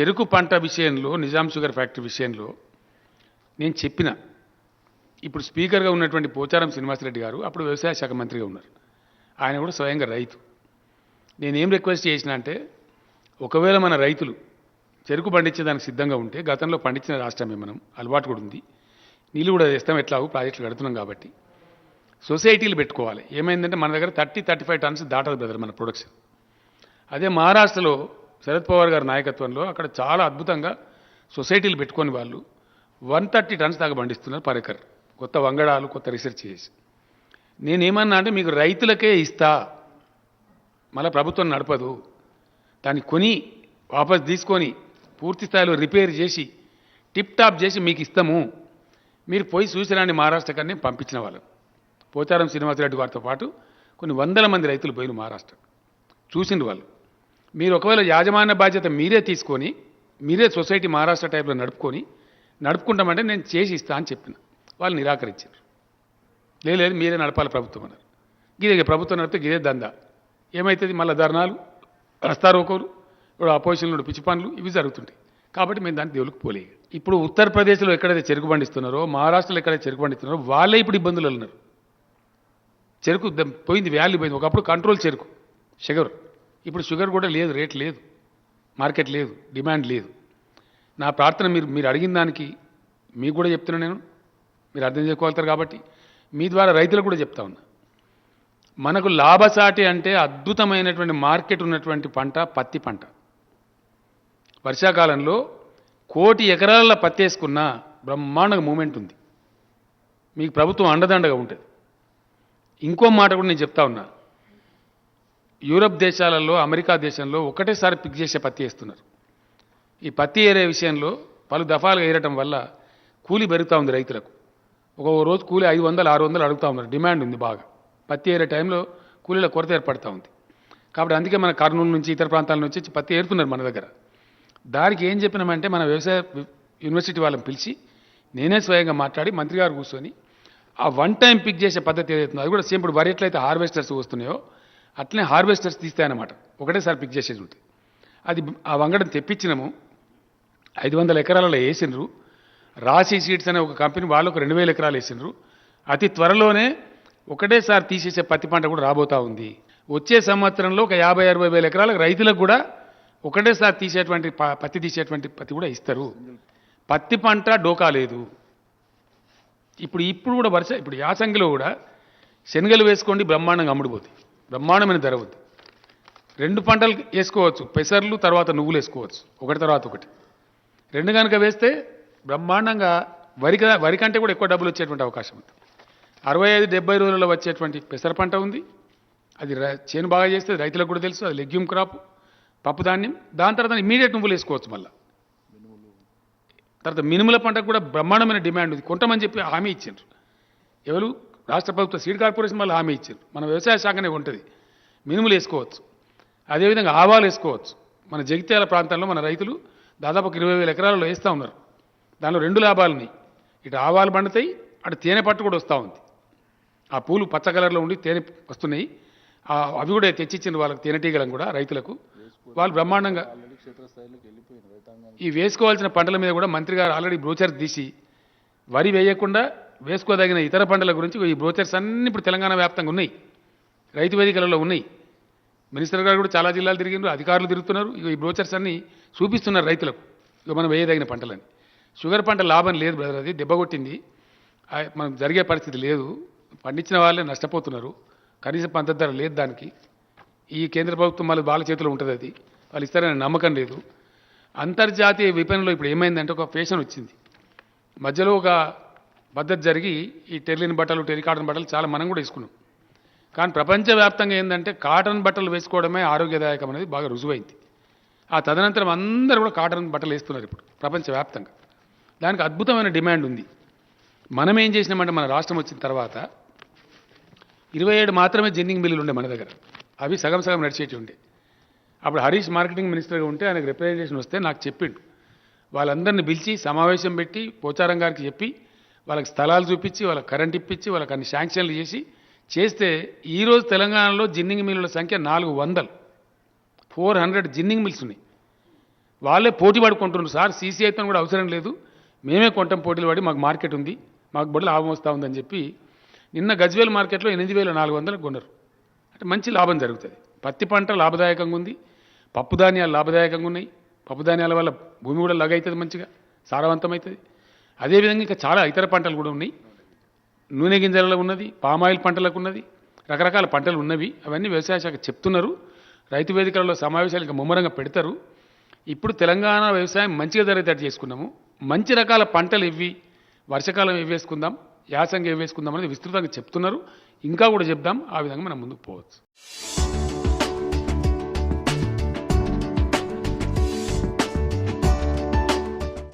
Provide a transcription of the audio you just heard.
చెరుకు పంట విషయంలో నిజాం షుగర్ ఫ్యాక్టరీ విషయంలో నేను చెప్పిన. ఇప్పుడు స్పీకర్గా ఉన్నటువంటి పోచారం శ్రీనివాసరెడ్డి గారు అప్పుడు వ్యవసాయ శాఖ మంత్రిగా ఉన్నారు. ఆయన కూడా స్వయంగా రైతు. నేనేం రిక్వెస్ట్ చేసిన అంటే ఒకవేళ మన రైతులు చెరుకు పండించేదానికి సిద్ధంగా ఉంటే గతంలో పండించిన రాష్ట్రమే మనం అలవాటు కూడా ఉంది. నీళ్ళు కూడా తెస్తాం ఎట్లాగో ప్రాజెక్టులు కడుతున్నాం కాబట్టి. సొసైటీలు పెట్టుకోవాలి. ఏమైందంటే మన దగ్గర థర్టీ థర్టీ ఫైవ్ టన్స్ దాటదు బ్రదర్ మన ప్రొడక్షన్. అదే మహారాష్ట్రలో శరద్ పవార్ గారి నాయకత్వంలో అక్కడ చాలా అద్భుతంగా సొసైటీలు పెట్టుకొని వాళ్ళు వన్ థర్టీ టన్స్ దాకా పండిస్తున్నారు పర్ ఎకర్ కొత్త వంగడాలు కొత్త రీసెర్చ్ చేసి. నేనేమన్నా అంటే మీకు రైతులకే ఇస్తా. మళ్ళీ ప్రభుత్వం నడపదు. దాన్ని కొని వాపస్ తీసుకొని పూర్తి స్థాయిలో రిపేర్ చేసి టిప్ టాప్ చేసి మీకు ఇస్తాము. మీరు పోయి చూసిరాని మహారాష్ట్ర కన్నా పంపించిన వాళ్ళు. పోచారం శ్రీనివాసరెడ్డి గారితో పాటు కొన్ని వందల మంది రైతులు పోయిన మహారాష్ట్ర. చూసిండు వాళ్ళు. మీరు ఒకవేళ యాజమాన్య బాధ్యత మీరే తీసుకొని మీరే సొసైటీ మహారాష్ట్ర టైప్లో నడుపుకొని నడుపుకుంటామంటే నేను చేసి ఇస్తా అని చెప్పిన. వాళ్ళు నిరాకరించారు. లేదు లేదు మీరే నడపాలి ప్రభుత్వం అన్నారు. గిదే ప్రభుత్వం నడిపితే గిదే దందా. ఏమవుతుంది మళ్ళీ ధర్నాలు వస్తారు ఒకరు ఇప్పుడు అపోజిషన్లో పిచ్చి పనులు ఇవి జరుగుతుంటాయి. కాబట్టి మేము దాన్ని దేవులకు పోలే. ఇప్పుడు ఉత్తరప్రదేశ్లో ఎక్కడైతే చెరుకు పండిస్తున్నారో మహారాష్ట్రలో ఎక్కడైతే చెరుకు పండిస్తున్నారో వాళ్ళే ఇప్పుడు ఇబ్బందులు ఉన్నారు చెరుకు పోయింది వ్యాల్యూ పోయింది. ఒకప్పుడు కంట్రోల్ చెరుకు షుగర్. ఇప్పుడు షుగర్ కూడా లేదు రేట్ లేదు మార్కెట్ లేదు డిమాండ్ లేదు. నా ప్రార్థన మీరు మీరు అడిగిన దానికి మీకు కూడా చెప్తున్నా నేను మీరు అర్థం చేసుకోగలుగుతారు కాబట్టి మీ ద్వారా రైతులకు కూడా చెప్తా ఉన్నా. మనకు లాభసాటి అంటే అద్భుతమైనటువంటి మార్కెట్ ఉన్నటువంటి పంట పత్తి పంట. వర్షాకాలంలో కోటి ఎకరాల పత్తి వేసుకున్న బ్రహ్మాండంగా మూమెంట్ ఉంది. మీకు ప్రభుత్వం అండదండగా ఉంటుంది. ఇంకో మాట కూడా నేను చెప్తా ఉన్నా. యూరప్ దేశాలలో అమెరికా దేశంలో ఒకటేసారి పిక్ చేసే పత్తి వేస్తున్నారు. ఈ పత్తి ఏరే విషయంలో పలు దఫాలుగా ఏరటం వల్ల కూలి పెరుగుతూ ఉంది రైతులకు. ఒక రోజు కూలి ఐదు వందలు ఆరు వందలు అడుగుతూ ఉన్నారు. డిమాండ్ ఉంది బాగా. పత్తి ఏరే టైంలో కూలీల కొరత ఏర్పడుతూ ఉంది. కాబట్టి అందుకే మన కర్నూలు నుంచి ఇతర ప్రాంతాల నుంచి పత్తి ఏరుతున్నారు మన దగ్గర. దానికి ఏం చెప్పినామంటే మన వ్యవసాయ యూనివర్సిటీ వాళ్ళని పిలిచి నేనే స్వయంగా మాట్లాడి మంత్రి గారు కూర్చొని ఆ వన్ టైం పిక్ చేసే పద్ధతి ఏదైతుందో అది కూడా సేపు ఇప్పుడు వరి ఎట్లయితే హార్వెస్టర్స్ వస్తున్నాయో అట్లనే హార్వెస్టర్స్ తీస్తాయన్నమాట. ఒకటేసారి పిక్ చేసేది ఉంటుంది అది ఆ వంగడం తెప్పించినాము. ఐదు వందల ఎకరాలలో వేసిండ్రు రాశి సీడ్స్ అనే ఒక కంపెనీ వాళ్ళు ఒక రెండు వేల ఎకరాలు వేసిండ్రు అతి త్వరలోనే ఒకటేసారి తీసేసే పత్తి పంట కూడా రాబోతా ఉంది. వచ్చే సంవత్సరంలో ఒక యాభై అరవై వేల ఎకరాలకు రైతులకు కూడా ఒకటేసారి తీసేటువంటి పత్తి తీసేటువంటి పత్తి కూడా ఇస్తారు. పత్తి పంట డోకా లేదు. ఇప్పుడు ఇప్పుడు కూడా వర్ష ఇప్పుడు యాసంగిలో కూడా శనగలు వేసుకోండి బ్రహ్మాండంగా అమ్ముడిపోతాయి. బ్రహ్మాండమైన ధర ఉంది. రెండు పంటలు వేసుకోవచ్చు. పెసర్లు తర్వాత నువ్వులు వేసుకోవచ్చు. ఒకటి తర్వాత ఒకటి. రెండు కనుక వేస్తే బ్రహ్మాండంగా వరి వరి కంటే కూడా ఎక్కువ డబ్బులు వచ్చేటువంటి అవకాశం ఉంది. అరవై ఐదు డెబ్బై రోజుల్లో వచ్చేటువంటి పెసర పంట ఉంది. అది చేను బాగా చేస్తే రైతులకు కూడా తెలుసు. అది లెగ్యూమ్ క్రాప్ పప్పు ధాన్యం. దాని తర్వాత ఇమీడియట్ నువ్వులు వేసుకోవచ్చు మళ్ళీ. తర్వాత మినుముల పంటకు కూడా బ్రహ్మాండమైన డిమాండ్ ఉంది. కొంటమని చెప్పి హామీ ఇచ్చిండ్రు. ఎవరు? రాష్ట్ర ప్రభుత్వ సీడ్ కార్పొరేషన్ వాళ్ళు హామీ ఇచ్చారు. మన వ్యవసాయ శాఖనే ఉంటుంది. మినుములు వేసుకోవచ్చు. అదేవిధంగా ఆవాలు వేసుకోవచ్చు. మన జగిత్యాల ప్రాంతంలో మన రైతులు దాదాపు ఒక ఇరవై వేల ఎకరాలలో వేస్తూ ఉన్నారు. దానిలో రెండు లాభాలున్నాయి ఇటు ఆవాలు పండుతాయి అటు తేనె పట్టు కూడా వస్తూ ఉంది. ఆ పూలు పచ్చ కలర్లో ఉండి తేనె వస్తున్నాయి. అవి కూడా తెచ్చిచ్చింది వాళ్ళకి తేనెటీగలను కూడా రైతులకు. వాళ్ళు బ్రహ్మాండంగా ఈ వేసుకోవాల్సిన పంటల మీద కూడా మంత్రి గారు ఆల్రెడీ బ్రోచర్ తీసి వరి వేయకుండా వేసుకోదగిన ఇతర పంటల గురించి ఈ బ్రోచర్స్ అన్ని ఇప్పుడు తెలంగాణ వ్యాప్తంగా ఉన్నాయి. రైతు వేదికలలో ఉన్నాయి. మినిస్టర్ గారు కూడా చాలా జిల్లాలు తిరిగిండ్రు అధికారులు తిరుగుతున్నారు. ఇక ఈ బ్రోచర్స్ అన్ని చూపిస్తున్నారు రైతులకు. ఇక మనం వేయదగిన పంటలని. షుగర్ పంట లాభం లేదు బ్రదర్ అది దెబ్బ కొట్టింది. మనం జరిగే పరిస్థితి లేదు. పండించిన వాళ్ళే నష్టపోతున్నారు. కనీస పంట ధర లేదు దానికి. ఈ కేంద్ర ప్రభుత్వం మళ్ళీ వాళ్ళ చేతిలో ఉంటుంది అది. వాళ్ళు ఇస్తారనే నమ్మకం లేదు. అంతర్జాతీయ విపణిలో ఇప్పుడు ఏమైందంటే ఒక ఫ్యాషన్ వచ్చింది. మధ్యలో ఒక పద్ధతి జరిగి ఈ టెర్లిన్ బట్టలు టెలికాటన్ బట్టలు చాలా మనం కూడా వేసుకున్నాం. కానీ ప్రపంచవ్యాప్తంగా ఏంటంటే కాటన్ బట్టలు వేసుకోవడమే ఆరోగ్యదాయకం అనేది బాగా రుజువైంది. ఆ తదనంతరం అందరూ కూడా కాటన్ బట్టలు వేస్తున్నారు ఇప్పుడు ప్రపంచవ్యాప్తంగా. దానికి అద్భుతమైన డిమాండ్ ఉంది. మనం ఏం చేసినామంటే మన రాష్ట్రం వచ్చిన తర్వాత ఇరవై ఏడు మాత్రమే జెన్నింగ్ మిల్లులు ఉండే మన దగ్గర. అవి సగం సగం నడిచేటి ఉండే. అప్పుడు హరీష్ మార్కెటింగ్ మినిస్టర్గా ఉంటే ఆయనకు రిప్రజెంటేషన్ వస్తే నాకు చెప్పిండు. వాళ్ళందరిని పిలిచి సమావేశం పెట్టి పోచారం గారికి చెప్పి వాళ్ళకి స్థలాలు చూపించి వాళ్ళకి కరెంట్ ఇప్పించి వాళ్ళకి అన్ని శాంక్షన్లు చేసి చేస్తే ఈరోజు తెలంగాణలో జిన్నింగ్ మిల్లుల సంఖ్య నాలుగు వందలు. ఫోర్ హండ్రెడ్ జిన్నింగ్ మిల్స్ ఉన్నాయి. వాళ్ళే పోటీ పడి సార్ సీసీ అయితే కూడా అవసరం లేదు. మేమే కొంటాం పోటీలు పడి మాకు మార్కెట్ ఉంది. మాకు బడి లాభం వస్తూ ఉందని చెప్పి నిన్న గజ్వేల్ మార్కెట్లో ఎనిమిది వేల నాలుగు వందలకు కొన్నారు. అంటే మంచి లాభం జరుగుతుంది. పత్తి పంట లాభదాయకంగా ఉంది. పప్పు ధాన్యాలు లాభదాయకంగా ఉన్నాయి. పప్పు ధాన్యాల వల్ల భూమి కూడా లగవుతుంది మంచిగా సారవంతమవుతుంది. అదేవిధంగా ఇంకా చాలా ఇతర పంటలు కూడా ఉన్నాయి. నూనె గింజలలో ఉన్నది పామాయిల్ పంటలకు ఉన్నది రకరకాల పంటలు ఉన్నవి. అవన్నీ వ్యవసాయ శాఖ చెప్తున్నారు. రైతు వేదికలలో సమావేశాలు ఇంకా ముమ్మరంగా పెడతారు. ఇప్పుడు తెలంగాణ వ్యవసాయం మంచిగా జరిగేటట్టు చేసుకున్నాము. మంచి రకాల పంటలు ఇవి వర్షకాలం ఏవి వేసుకుందాం యాసంగి వేసుకుందాం అనేది విస్తృతంగా చెప్తున్నారు. ఇంకా కూడా చెప్దాం. ఆ విధంగా మనం ముందుకు పోవచ్చు.